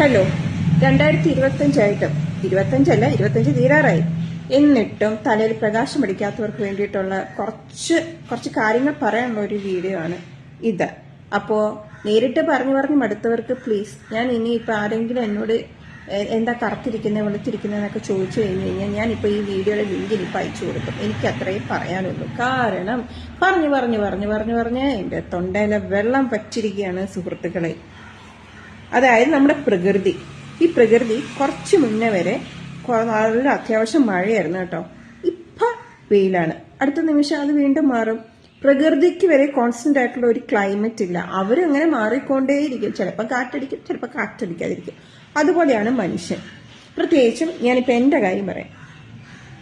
Hello. രണ്ടായിരത്തി ഇരുപത്തഞ്ചായിട്ടും ഇരുപത്തഞ്ചല്ല ഇരുപത്തഞ്ച് തീരാറായി. എന്നിട്ടും തലയിൽ പ്രകാശം അടിക്കാത്തവർക്ക് വേണ്ടിയിട്ടുള്ള കുറച്ച് കുറച്ച് കാര്യങ്ങൾ പറയാനുള്ള ഒരു വീഡിയോ ആണ് ഇത്. അപ്പോ നേരിട്ട് പറഞ്ഞു പറഞ്ഞു മടുത്തവർക്ക് പ്ലീസ് ഞാൻ ഇനി ഇപ്പൊ ആരെങ്കിലും എന്നോട് എന്താ കറുത്തിരിക്കുന്നത് എന്നൊക്കെ ചോദിച്ചു കഴിഞ്ഞു കഴിഞ്ഞാൽ ഞാനിപ്പോൾ ഈ വീഡിയോയുടെ ലിങ്ക് ഇനിയിപ്പോൾ അയച്ചു കൊടുക്കും. എനിക്ക് അത്രയും പറയാനുള്ളൂ. കാരണം പറഞ്ഞു പറഞ്ഞു പറഞ്ഞു പറഞ്ഞു പറഞ്ഞ് എന്റെ തൊണ്ടയിലെ വെള്ളം പറ്റിരിക്കുകയാണ് സുഹൃത്തുക്കളെ. അതായത് നമ്മുടെ പ്രകൃതി. ഈ പ്രകൃതി കുറച്ച് മുന്നേ വരെ നല്ല അത്യാവശ്യം മഴയായിരുന്നു കേട്ടോ. ഇപ്പൊ വെയിലാണ്. അടുത്ത നിമിഷം അത് വീണ്ടും മാറും. പ്രകൃതിക്ക് വരെ കോൺസ്റ്റന്റ് ആയിട്ടുള്ള ഒരു ക്ലൈമറ്റ് ഇല്ല. അവരും അങ്ങനെ മാറിക്കൊണ്ടേയിരിക്കും. ചിലപ്പോൾ കാറ്റടിക്കും ചിലപ്പോൾ കാറ്റടിക്കാതിരിക്കും. അതുപോലെയാണ് മനുഷ്യൻ. പ്രത്യേകിച്ചും ഞാനിപ്പോൾ എന്റെ കാര്യം പറയാം.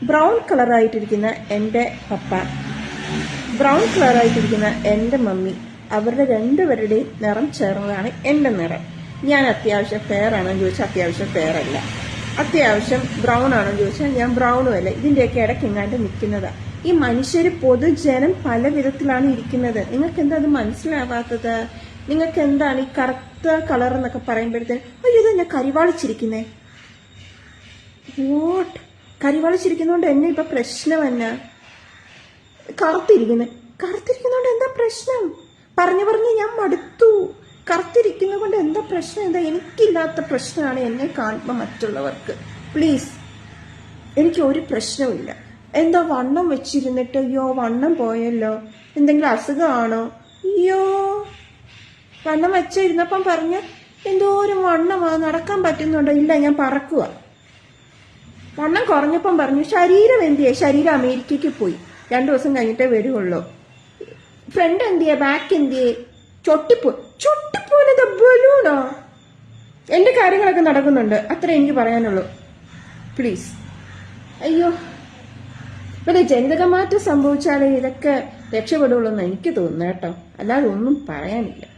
ബ്രൗൺ കളറായിട്ടിരിക്കുന്ന എന്റെ പപ്പ ബ്രൗൺ കളറായിട്ടിരിക്കുന്ന എന്റെ മമ്മി അവരുടെ രണ്ടുപേരുടെയും നിറം ചേർന്നതാണ് എന്റെ നിറം. ഞാൻ അത്യാവശ്യം ഫെയർ ആണോ എന്ന് ചോദിച്ചാൽ അത്യാവശ്യം ഫെയർ അല്ല. അത്യാവശ്യം ബ്രൗൺ ആണോ എന്ന് ചോദിച്ചാൽ ഞാൻ ബ്രൗണും അല്ല. ഇതിന്റെയൊക്കെ ഇടയ്ക്ക് എങ്ങാണ്ട് നിൽക്കുന്നതാ. ഈ മനുഷ്യർ പൊതുജനം പല വിധത്തിലാണ് ഇരിക്കുന്നത്. നിങ്ങൾക്ക് എന്താ അത് മനസ്സിലാവാത്തത്? നിങ്ങൾക്ക് എന്താണ് ഈ കറുത്ത കളർ എന്നൊക്കെ പറയുമ്പോഴത്തേന് അയ്യോ ഇത് എന്നെ കരിവാളിച്ചിരിക്കുന്നേ? വോട്ട് കരിവാളിച്ചിരിക്കുന്നോണ്ട് എന്നെ ഇപ്പൊ പ്രശ്നം എന്നാ? കറുത്തിരിക്കുന്നത് കറുത്തിരിക്കുന്നോണ്ട് എന്താ പ്രശ്നം? പറഞ്ഞു പറഞ്ഞ് ഞാൻ മടുത്തു. കറുത്തിരിക്കുന്നത് കൊണ്ട് എന്താ പ്രശ്നം? എന്താ എനിക്കില്ലാത്ത പ്രശ്നമാണ് എന്നെ കാണുമ്പോൾ മറ്റുള്ളവർക്ക്. പ്ലീസ് എനിക്ക് ഒരു പ്രശ്നവുമില്ല. എന്താ വണ്ണം വെച്ചിരുന്നിട്ട് അയ്യോ വണ്ണം പോയല്ലോ. എന്തെങ്കിലും അസുഖമാണോ? അയ്യോ. വണ്ണം വെച്ചിരുന്നപ്പം പറഞ്ഞ് എന്തോരം വണ്ണമാ നടക്കാൻ പറ്റുന്നുണ്ടോ? ഇല്ല ഞാൻ പറക്കുക വണ്ണം കുറഞ്ഞപ്പം പറഞ്ഞു ശരീരം എന്തിയെ? ശരീരം അമേരിക്കയ്ക്ക് പോയി. രണ്ടു ദിവസം കഴിഞ്ഞിട്ടേ വരുള്ളൂ ഫ്രണ്ട് എന്തിയെ? ബാക്ക് എന്തിയെ? ചൊട്ടിപ്പോ ചൊട്ടിപ്പോയത് ബലൂണോ എന്റെ കാര്യങ്ങളൊക്കെ നടക്കുന്നുണ്ട്. അത്ര എനിക്ക് പറയാനുള്ളൂ. പ്ലീസ് അയ്യോ. പിന്നെ ജനിതക മാറ്റം സംഭവിച്ചാലേ ഇതൊക്കെ രക്ഷപ്പെടുള്ളൂ എന്ന് എനിക്ക് തോന്നുന്നു കേട്ടോ. അല്ലാതെ ഒന്നും പറയാനില്ല.